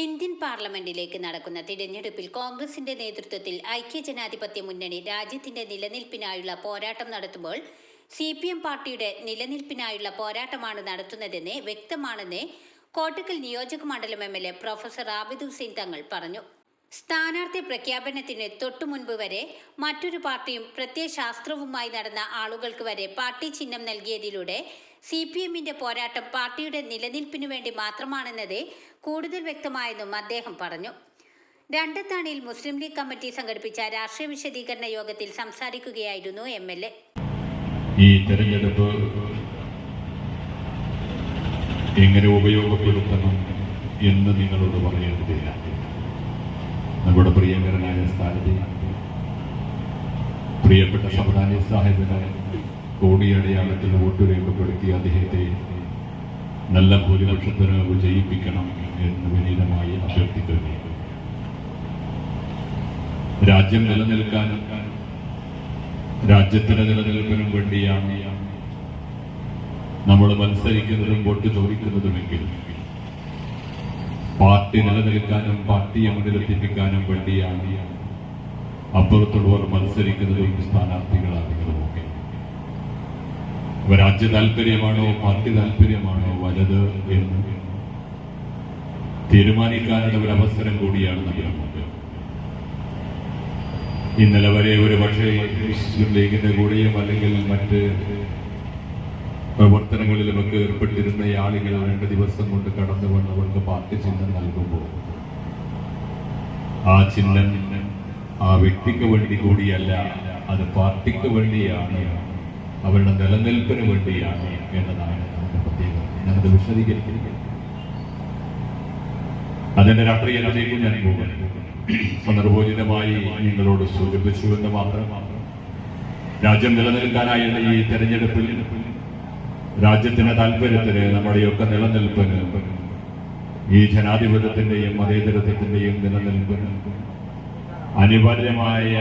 Indian പാർലമെന്റിലേക്ക് നടക്കുന്ന തിരഞ്ഞെടുപ്പിൽ കോൺഗ്രസിന്റെ നേതൃത്വത്തിൽ ഐക്യ ജനാധിപത്യ മുന്നണി രാജ്യത്തിന്റെ നിലനിൽപ്പിനായുള്ള പോരാട്ടം നടത്തുമ്പോൾ സി പി എം പാർട്ടിയുടെ നിലനിൽപ്പിനായുള്ള പോരാട്ടമാണ് നടത്തുന്നതെന്ന് വ്യക്തമാണെന്ന് കോട്ടക്കൽ നിയോജക മണ്ഡലം M L A professor Abid Hussain Thangal പറഞ്ഞു. സ്ഥാനാർത്ഥി പ്രഖ്യാപനത്തിന് തൊട്ടു മുൻപ് വരെ മറ്റൊരു പാർട്ടിയും പ്രത്യയശാസ്ത്രവുമായി നടന്ന ആളുകൾക്ക് വരെ പാർട്ടി ചിഹ്നം നൽകിയതിലൂടെ സി പി എമ്മിന്റെ പോരാട്ടം പാർട്ടിയുടെ നിലനിൽപ്പിനു വേണ്ടി മാത്രമാണെന്നത് കൂടുതൽ വ്യക്തമായെന്നും അദ്ദേഹം പറഞ്ഞു. രണ്ടത്താണിയിൽ മുസ്ലിം ലീഗ് കമ്മിറ്റി സംഘടിപ്പിച്ച രാഷ്ട്രീയ വിശദീകരണ യോഗത്തിൽ സംസാരിക്കുകയായിരുന്നു എം എൽ എ. ഈ തെരഞ്ഞെടുപ്പ് എങ്ങനെ ഉപയോഗപ്പെടുത്തണം എന്ന് നിങ്ങളോട് പറയേണ്ടതില്ല. നമ്മുടെ പ്രിയങ്കരനായ സ്ഥാനത്തെ പ്രിയപ്പെട്ട സമുദായ സാഹിബിനെ കോടിയടയാളത്തിൽ വോട്ട് രേഖപ്പെടുത്തി അദ്ദേഹത്തെ നല്ല ഭൂരിപക്ഷത്തിന് വിജയിപ്പിക്കണം എന്ന് വിനീതമായി അഭ്യർത്ഥിക്കുന്നു. രാജ്യം നിലനിൽക്കാൻ രാജ്യത്തിന്റെ നിലനിൽപ്പിനും വേണ്ടിയാണ് നമ്മൾ മത്സരിക്കുന്നതും വോട്ട് ചോദിക്കുന്നതുമെങ്കിൽ പാർട്ടി നിലനിൽക്കാനും പാർട്ടിയെ മുന്നിലെത്തിപ്പിക്കാനും വേണ്ടിയാണ് അപ്പുറത്തുള്ളവർ മത്സരിക്കുന്നതും സ്ഥാനാർത്ഥികളാണെങ്കിലുമൊക്കെ രാജ്യ താല്പര്യമാണോ പാർട്ടി താല്പര്യമാണോ വലുത് എന്ന് തീരുമാനിക്കാനുള്ള ഒരു അവസരം കൂടിയാണ് നമ്മുടെ ഇന്നലെ വരെ ഒരു പക്ഷേ മുസ്ലിം ലീഗിന്റെ കൂടെയും അല്ലെങ്കിൽ മറ്റ് പ്രവർത്തനങ്ങളിലുമൊക്കെ ഏർപ്പെട്ടിരുന്ന ഈ ആളുകൾ രണ്ട് ദിവസം കൊണ്ട് കടന്നു വന്നവർക്ക് പാർട്ടി ചിഹ്നം നൽകുമ്പോൾ ആ ചിഹ്നം ആ വ്യക്തിക്ക് വേണ്ടി കൂടിയല്ല അത് പാർട്ടിക്ക് വേണ്ടിയാണ് അവരുടെ നിലനിൽപ്പിന് വേണ്ടിയാണ് എന്നതാണ് അതിന്റെ പ്രത്യേകത ഞാനത് വിശദീകരിക്കുന്നത് അതിന്റെ രാഷ്ട്രീയത്തിലേക്ക് ഞാൻ പോകുന്നു. സന്ദർഭോചിതമായി നിങ്ങളോട് സൂചിപ്പിച്ചു എന്ന് മാത്രം. രാജ്യം നിലനിൽക്കാനായുള്ള ഈ തെരഞ്ഞെടുപ്പിൽ രാജ്യത്തിന്റെ താല്പര്യത്തിന് നമ്മുടെയൊക്കെ നിലനിൽപ്പിന് ഈ ജനാധിപത്യത്തിന്റെയും മതേതരത്വത്തിന്റെയും നിലനിൽപ്പിന് അനിവാര്യമായ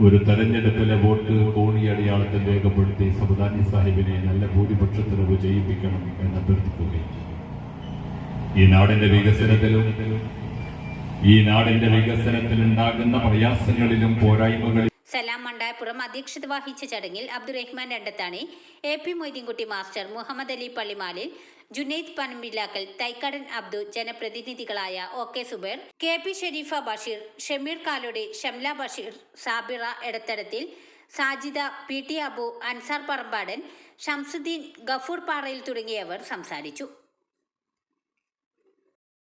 ഒരു തെരഞ്ഞെടുപ്പിലെ വോട്ട് കോണി അടയാളത്തിൽ രേഖപ്പെടുത്തി സബുദാനി സാഹിബിനെ നല്ല ഭൂരിപക്ഷത്തിന് വിജയിപ്പിക്കണം എന്ന് അഭ്യർത്ഥിക്കുകയും ഈ നാടിന്റെ വികസനത്തിലും ഈ നാടിന്റെ വികസനത്തിലുണ്ടാകുന്ന പ്രയാസങ്ങളിലും പോരായ്മകളിലും സലാം മണ്ടായപ്പുറം അധ്യക്ഷത വഹിച്ച ചടങ്ങിൽ Abdurahman Randathani A P Moideenkutty master Muhammad Ali Pallimalil Junaid Panambilakkal Thaikkadan Abdu ജനപ്രതിനിധികളായ O K Zubair K P Sherifa Basheer Shameer Kalodi Shamla Basheer Sabira Edathadathil Sajida P T Abu Ansar Parambadan Shamsudheen Gafoor Parayil തുടങ്ങിയവർ സംസാരിച്ചു.